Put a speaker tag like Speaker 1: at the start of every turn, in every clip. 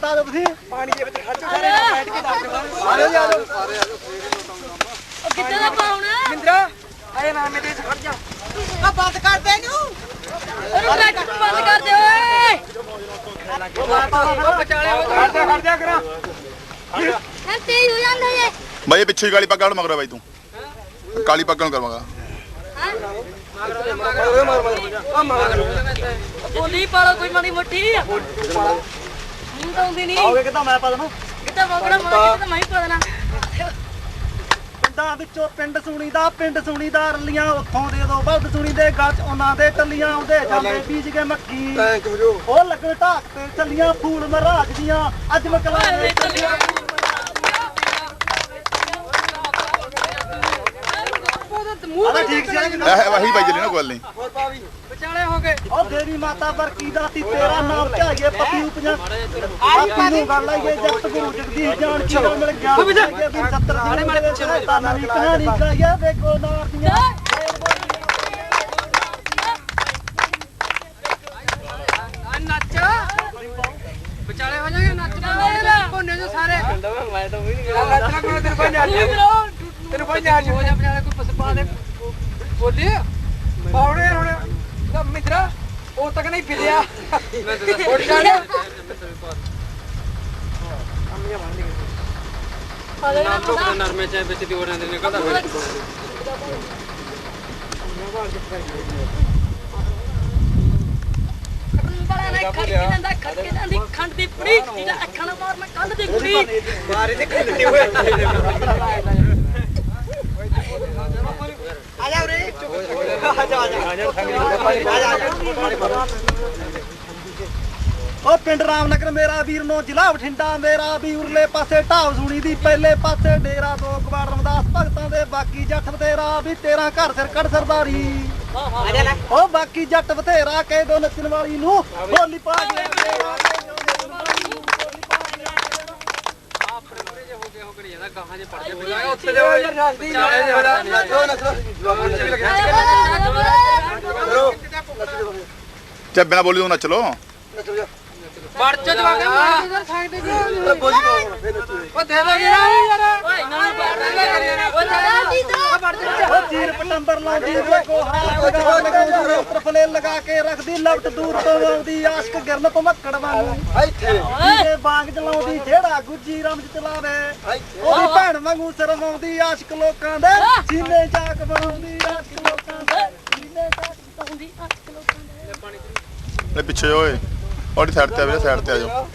Speaker 1: ਤਾਂ ਆ ਜਾਓ ਤੁਸੀਂ ਪਾਣੀ ਦੇ ਵਿੱਚ ਖੜ ਸਾਰੇ ਬੈਠ ਕੇ ਦੱਸ ਦਿਓ ਆ ਜਾਓ ਜੀ, ਆ ਜਾਓ।
Speaker 2: ਉਹ ਕਿੱਥੇ ਦਾ ਪਾਉਣਾ?
Speaker 1: ਮਿੰਦਰਾ ਆਏ ਨਾ ਮੇਰੇ ਚ ਖੜ ਜਾ।
Speaker 3: ਆ ਬੰਦ ਕਰ ਦੇ ਇਹਨੂੰ।
Speaker 2: ਉਹਨੂੰ ਬੈਠ ਬੰਦ ਕਰ ਦੇ ਓਏ।
Speaker 1: ਖੜ ਜਾ। ਖੜ ਜਾ ਕਰਾਂ।
Speaker 2: ਹਾਂ ਤੇਜ਼ ਹੋ ਜਾਂਦਾ ਏ
Speaker 4: ਬਾਈ ਇਹ ਪਿੱਛੇ ਕਾਲੀ ਪੱਗ ਵਾਲ ਮਗਰ ਬਾਈ ਤੂੰ। ਕਾਲੀ ਪੱਗ ਨੂੰ ਕਰਵਾਗਾ।
Speaker 2: ਬੋਲੀ ਪਾਲੋ ਕੋਈ ਮਾੜੀ ਮੋਟੀ। ਤਾਂ ਆਉਂਦੀ ਨਹੀਂ
Speaker 1: ਆਓਗੇ ਕਿਦਾਂ ਮੈਂ ਪਾ ਦਵਾਂ?
Speaker 2: ਕਿਤੇ ਮੋਗੜਾ ਮਾਰ ਕੇ ਮੈਂ ਹੀ ਪਾ ਦੇਣਾ।
Speaker 1: ਪਿੰਡਾਂ ਵਿੱਚੋਂ ਪਿੰਡ ਸੁਣੀ ਦਾ ਪਿੰਡ ਸੁਣੀ ਦਾ ਰੱਲੀਆਂ ਉੱਥੋਂ ਦੇ ਦੋ ਬਲਦ ਸੁਣੀ ਦੇ ਗੱਲ ਚ ਉਹਨਾਂ ਦੇ ਟੱਲੀਆਂ ਆਉਂਦੇ ਜਾਂਦੇ ਬੀਜ ਕੇ ਮੱਕੀ। ਉਹ ਲੱਗਣ ਢਾਕ ਤੇ ਚੱਲੀਆਂ ਫੂਲ ਮਹਾਰਾਜ ਦੀਆਂ ਅੱਜ ਮਕਲਾ ਦੇ ਚੱਲੀਆਂ ਆਦਾ ਠੀਕ ਸੀ ਕਿ
Speaker 4: ਇਹ ਵਹੀ ਬਾਈ ਜਲੀ ਨਾ ਕੋਈ ਨਹੀਂ
Speaker 1: ਉਹ ਦੇਵੀ ਮਾਤਾ ਵਰਕੀ ਦਾ ਤੀ ਤੇਰਾ ਨਾਮ ਧਿਆਈਏ ਪਤੀ ਉਪਜਾ। ਆਪੀ ਨੂੰ ਗੱਲ ਆਈਏ ਜਗਤ ਗੁਰੂ ਜਗਦੀਸ਼ ਜਾਨ ਕੀ ਮਿਲ ਗਿਆ? ਵੀ 70 ਸਾਲੇ ਮਾਰੇ ਪਿੱਛੇ ਤਾਂ ਨਵੀਂ ਕਹਾਣੀ ਗਾਇਆ ਵੇਖੋ ਨਾਰ ਦੀਆਂ
Speaker 5: ਨੱਚ। ਵਿਚਾਲੇ ਹੋ ਜਾਗੇ ਨੱਚਣਾ। ਕੋਨੇ ਜੋ ਸਾਰੇ। ਮੈਂ ਤਾਂ ਵੀ ਨਹੀਂ ਨੱਚਣਾ ਕੋਈ ਤੇਰੇ ਕੋਈ ਨਹੀਂ ਤੇਰੇ ਕੋਈ ਨਹੀਂ ਹੋ ਜਾ ਵਿਚਾਲੇ ਕੋਈ ਪਸਪਾ ਦੇ। ਬੋਲੀ। ਪਾਉਣੇ ਹੁਣ। ਤਾਂ ਮਿੱਤਰਾ ਉਹ ਤੱਕ ਨਹੀਂ ਫਿਲਿਆ ਉੱਡ ਜਾਣਾ। ਨਰਮੇ ਚ ਵਿੱਚ ਦੀ ਉਹਨਾਂ ਦੇ ਨਿਕਲਦਾ
Speaker 2: ਬੜਾ ਨਾ? ਖੜ ਕੇ ਜਾਂਦਾ ਖੜ ਕੇ ਜਾਂਦੀ ਖੰਡ ਦੀ ਪੁੜੀ ਇਹਦਾ ਅੱਖਾਂ ਨਾਲ ਮਾਰ ਮੈਂ ਕੰਧ ਦੀ ਕੁੜੀ
Speaker 5: ਮਾਰੇ ਤੇ ਖੰਡੇ ਹੋਏ
Speaker 1: ਆ ਜਾ ਉਰੇ ਆ ਜਾ ਆ ਜਾ ਉਹ ਪਿੰਡ ਰਾਮਨਗਰ ਮੇਰਾ ਵੀਰ ਨੋ ਜ਼ਿਲ੍ਹਾ ਬਠਿੰਡਾ ਮੇਰਾ ਵੀ ਉਰਲੇ ਪਾਸੇ ਢਾਬ ਸੁਣੀ ਦੀ ਪਹਿਲੇ ਪਾਸੇ ਡੇਰਾ ਤੋਂ ਕਬਾੜ ਰਮਦਾਸ ਭਗਤਾਂ ਦੇ ਬਾਕੀ ਜੱਟ ਬਥੇਰਾ ਵੀ ਤੇਰਾ ਘਰ ਸਿਰ ਕੱਢ ਸਰਦਾਰੀ। ਉਹ ਬਾਕੀ ਜੱਟ ਬਥੇਰਾ ਕਹਿ ਦੋ ਨੱਚਣ ਵਾਲੀ ਨੂੰ ਬੋਲੀ ਪਾ ਗਿਆ ਤੇਰਾ
Speaker 5: ਉੱਥੇ ਦੇ ਵਿਚਾਲੇ ਜਿਹੜਾ
Speaker 4: ਚੱਲ ਬਿਨਾ ਬੋਲੀ ਤੋਂ ਨੱਚ ਲੋ
Speaker 5: ਵੜ ਚ ਜਵਾ ਕੇ ਮਾਰ ਇਧਰ ਸਾਈਡ ਤੇ ਉਹ ਦੇ ਦੇ ਯਾਰ
Speaker 2: ਓਏ ਨਾ ਦਾ ਵੜ ਜਾ
Speaker 1: ਉਹ ਚੀਰ ਪਟੰਬਰ ਲਾਉਂਦੀ ਵੇਖੋ ਹਾਰ ਲਗਾ ਲਗਾਉਂਦੀ ਉੱਤਰ ਫਲੇ ਲਗਾ ਕੇ ਰੱਖਦੀ ਲਵਟ ਦੂਰ ਤੋਂ ਆਉਂਦੀ ਆਸ਼ਕ ਗਿਰਨ ਭਮੱਕੜ ਵਾਂਗੂ ਜਿਹਦੇ ਬਾਗ ਚਲਾਉਂਦੀ ਜਿਹੜਾ ਗੁੱਜੀ ਰਮਜ ਚਲਾਵੇ ਉਹਦੀ ਭੈਣ ਵਾਂਗੂ ਆਸ਼ਕ ਲੋਕਾਂ ਦੇ ਸੀਨੇ ਚਾਕ ਬਣਾਉਂਦੀ ਆਸ਼ਕ ਲੋਕਾਂ ਦੇ ਸੀਨੇ ਚਾਕ
Speaker 2: ਹੁੰਦੀ ਅੱਖ ਲੋਕਾਂ ਦੇ
Speaker 4: ਇਹ ਪਿੱਛੇ ਓਏ। ਉਹਦੀ ਸਾਈਡ ਤੇ ਆ ਵੀਰੇ ਸਾਈਡ ਤੇ ਆ ਜਾਓ।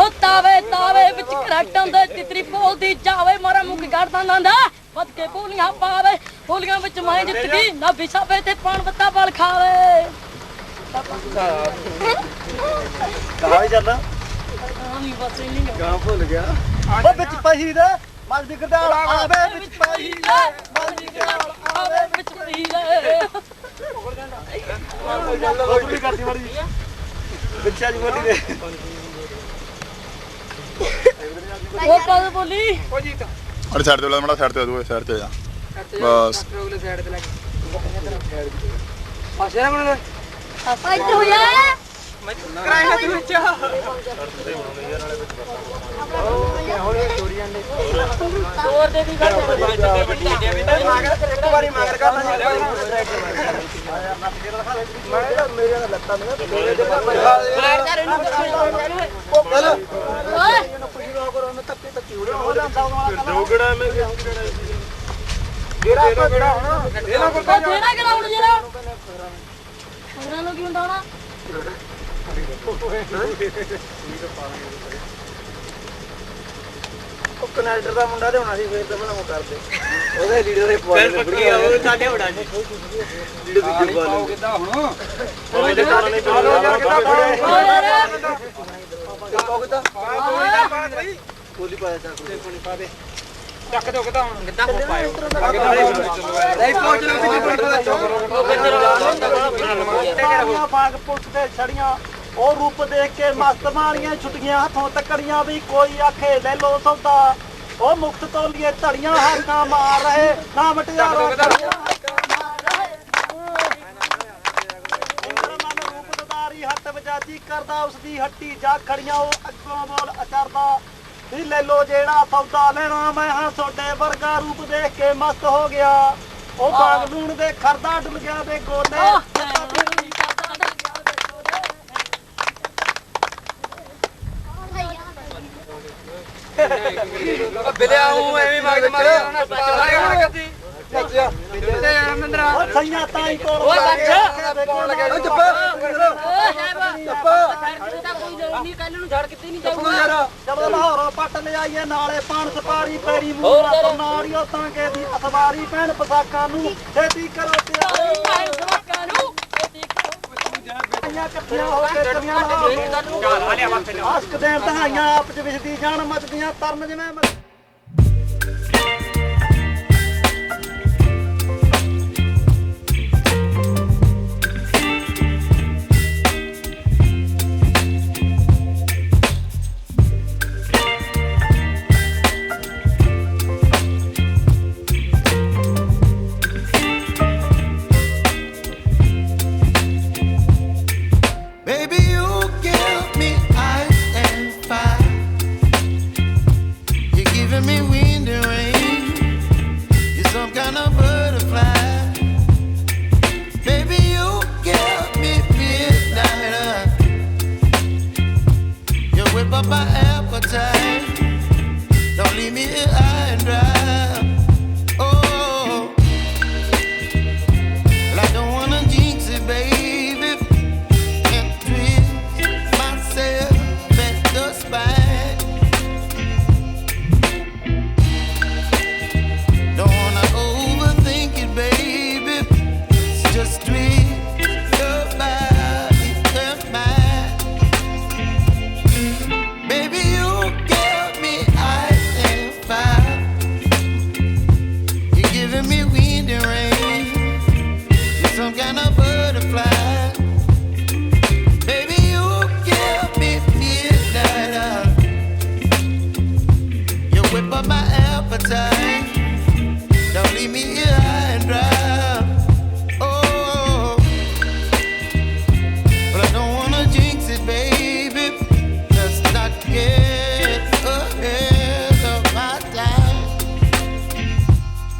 Speaker 2: ਓ ਤਾਵੇ ਤਾਵੇ ਵਿੱਚ ਕਰਟਾਂ ਦੇ ਤਿਤਰੀ ਬੋਲਦੀ ਜਾਵੇ ਮਾਰਾ ਮੁੱਕ ਕੱਢਦਾ ਨੰਦਾ। ਵੱਧ ਕੇ ਬੋਲੀਆਂ ਪਾਵੇ ਬੋਲੀਆਂ ਵਿੱਚ ਮੈਂ ਜਿੱਤ ਗਈ ਨਾ ਵਿਛਾਵੇ ਤੇ ਪਾਣ ਬੱਤਾ ਬਲ ਖਾਵੇ।
Speaker 1: ਕਹਾਈ ਜਾਂਦਾ।
Speaker 2: ਆਮੀ ਬਸ ਨਹੀਂ
Speaker 1: ਗਾਂ ਭੁੱਲ ਗਿਆ। ਉਹ ਵਿੱਚ ਪਹੀ ਦੀ ਗਡਾਲ ਆਵੇ ਵਿੱਚ ਦੇ ਮਲ ਦੀ ਗਡਾਲ
Speaker 2: ਆਵੇ ਵਿੱਚ ਪਈ ਲੈ।
Speaker 1: ਉਹ ਵੀ ਕਰਦੀ ਮਾੜੀ ਵਿੱਚ ਅੱਜ ਬੋਲੀ ਦੇ।
Speaker 2: ਉਹ ਕਦ ਬੋਲੀ।
Speaker 5: ਉਹ ਜੀਤ
Speaker 4: ਉਹਦੀ ਸਾਈਡ ਤੇ ਬੁਲਾ ਮੜਾ ਸਾਈਡ ਤੇ ਆ ਜਾਓ ਸਾਈਡ ਤੇ ਆ ਜਾ। ਬਸ।
Speaker 5: ਰੋਗਲੇ ਸਾਈਡ ਤੇ ਲੱਗ ਪਾਸੇ ਨਾ ਕੋਲ
Speaker 2: ਆਪਾਂ ਇੱਧਰ ਹੋ ਜਾ
Speaker 5: ਕਰਾਈ ਨਾ ਤੂੰ ਵਿੱਚ।
Speaker 2: ਤੋਰ ਦੇ ਦੀ ਗੱਲ
Speaker 1: ਇੱਕ ਵਾਰੀ ਮਗਰ ਕਰਨਾ ਮੇਰੇ ਨਾਲ ਲੱਤਾਂ ਨੇ ਮੇਰੇ ਦੇ
Speaker 2: ਓਏ
Speaker 1: ਧੱਕੇ ਧੱਕੇ ਉੜੇ ਹੋ ਜਾਂਦਾ ਦੋਗੜਾ ਮੈਂ ਜਿਹੜਾ ਕਿਹੜਾ ਹੁਣ ਇਹਨਾਂ ਕੋਲ
Speaker 2: ਉਹ ਜਿਹੜਾ? ਗਰਾਊਂਡ ਜਿਹੜਾ? ਉਹਨਾਂ ਨੂੰ ਕੀ ਹੁੰਦਾ ਹੋਣਾ?
Speaker 1: ਉਹ ਕਨੈਕਟਰ ਦਾ ਮੁੰਡਾ ਤੇ ਹੋਣਾ ਸੀ ਫੇਰ ਤਾਂ ਭਲਾ ਉਹ ਕਰਦੇ ਉਹਦੇ ਲੀਡਰ ਦੇ ਪੁਆਇੰਟ ਪੱਕੀ ਆ ਉਹ ਸਾਡੇ ਹੋਣਾ ਜੀ ਲੀਡਰ ਦੀ ਜੁਬਾਨ ਕਿੱਦਾਂ ਹੁਣ ਉਹ ਦੇ ਕਾਰਨ ਨਹੀਂ ਪਾਉਣਾ ਕਿੱਦਾਂ ਕੋਲੀ ਪਾਇਆ ਚੱਕ ਪਾਣੀ ਪਾ ਦੇ
Speaker 5: ਚੱਕ ਦੋ ਕਿਦਾਂ ਹੁਣ ਕਿੱਦਾਂ ਹੋ ਪਾਇਓ
Speaker 1: ਨਹੀਂ ਪਹੁੰਚ ਲੋ ਕਿਤੇ ਬਾਗ ਪੁੱਛ ਤੇ ਛੜੀਆਂ ਉਹ ਰੂਪ ਦੇਖ ਕੇ ਮਸਤ ਮਾਰੀਆਂ ਛੁੱਟੀਆਂ ਹੱਥੋਂ ਤੱਕੜੀਆਂ ਵੀ ਕੋਈ ਆਖੇ ਲੈ ਲੋ ਸੌਦਾ। ਉਹ ਮੁਕਤ ਤੋਲੀਏ ਧੜੀਆਂ ਹਾਕਾਂ ਮਾਰ ਰਹੇ ਨਾ ਮਟਿਆਰੋ ਰੂਪਦਾਰੀ ਹੱਟ ਵਜਾਜੀ ਕਰਦਾ ਉਸ ਦੀ ਹੱਟੀ ਜਾ ਖੜੀਆਂ ਉਹ ਅੱਗੋਂ ਬੋਲ ਅਚਰਦਾ ਵੀ ਲੈ ਲੋ ਜਿਹੜਾ ਸੌਦਾ ਲੈਣਾ ਮੈਂ ਹਾਂ ਤੁਹਾਡੇ ਵਰਗਾ ਰੂਪ ਦੇਖ ਕੇ ਮਸਤ ਹੋ ਗਿਆ। ਉਹ ਬਾਗ ਲੂਣ ਦੇ ਖਰਦਾ ਡੁੱਲ ਗਿਆ ਦੇ ਗੋਲੇ।
Speaker 5: ਬਿਲਿਆ ਹੂੰ ਐਵੇਂ ਮਗਦ ਮਾਰੀ ਜਾਣਾ ਚਲਾਏ ਹੁਣ ਕਦੀ ਤੇ ਯਾਰ ਮੰਦਰਾ
Speaker 1: ਉਹ ਸਈਆਂ ਤਾਈ ਕੋਲ
Speaker 2: ਓਏ ਬੱਚਾ।
Speaker 1: ਉਹ ਜੱਪਾ ਜਦੋਂ ਲਾਹੌਰੋਂ ਪੱਟ ਲਿਆਈਏ ਨਾਲੇ ਪਾਣ ਸਪਾਰੀ ਪੈਰੀ ਤੋਂ ਨਾੜੀਓ ਤਾਂਗੇ ਦੀ ਅਖਬਾਰੀ ਪੈਣ ਪਸਾਕਾਂ ਨੂੰ ਛੇਤੀ ਕਰੋ ਤਿਆਰੀ। ਲਾਹੌਰ ਆਸ਼ਕ ਦੇਣ ਦਹਾਈਆਂ ਆਪ ਚ ਵਿਸਦੀ ਜਾਣ ਮਚਦੀਆਂ ਤਰਨ ਜਿਵੇਂ
Speaker 6: Baby, you give me ice and fire. You're giving me wind and rain. You're some kind of butterfly. Baby, you give me midnight. You whip up my appetite. Don't leave me here